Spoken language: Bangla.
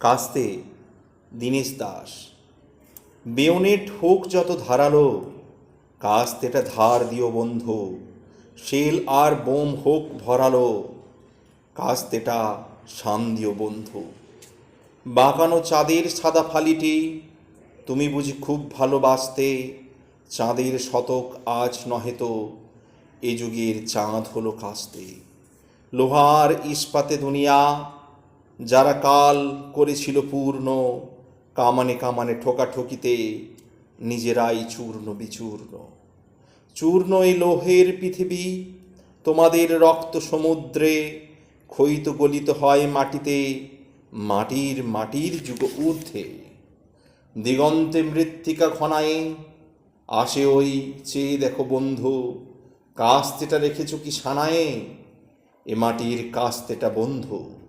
কাস্তে, দীনেশ দাস। বেয়নেট হোক যত ধারালো কাস্তেটা ধার দিও বন্ধু, শেল আর বোম হোক ভরালো কাস্তেটা শান দিও বন্ধু। বাঁকানো চাঁদের সাদা ফালিটি, তুমি বুঝি খুব ভালোবাসতে, চাঁদের শতক আজ নহে তো, এ যুগের চাঁদ হলো কাস্তে। লোহার ইস্পাতে দুনিয়া যারা কাল করেছিল পূর্ণ, কামানে কামানে ঠোকাঠকিতে নিজেরাই চূর্ণ বিচূর্ণ। চূর্ণ এই লোহের পৃথিবী, তোমাদের রক্ত সমুদ্রে ক্ষয়িত গলিত হয় মাটিতে, মাটির মাটির যুগ ঊর্ধ্বে। দিগন্তে মৃত্তিকা ঘনায় আসে ওই চেয়ে দেখো বন্ধু, কাস্তেটা রেখেছ কি সানায়ে? এ মাটির কাস্তেটা বন্ধু।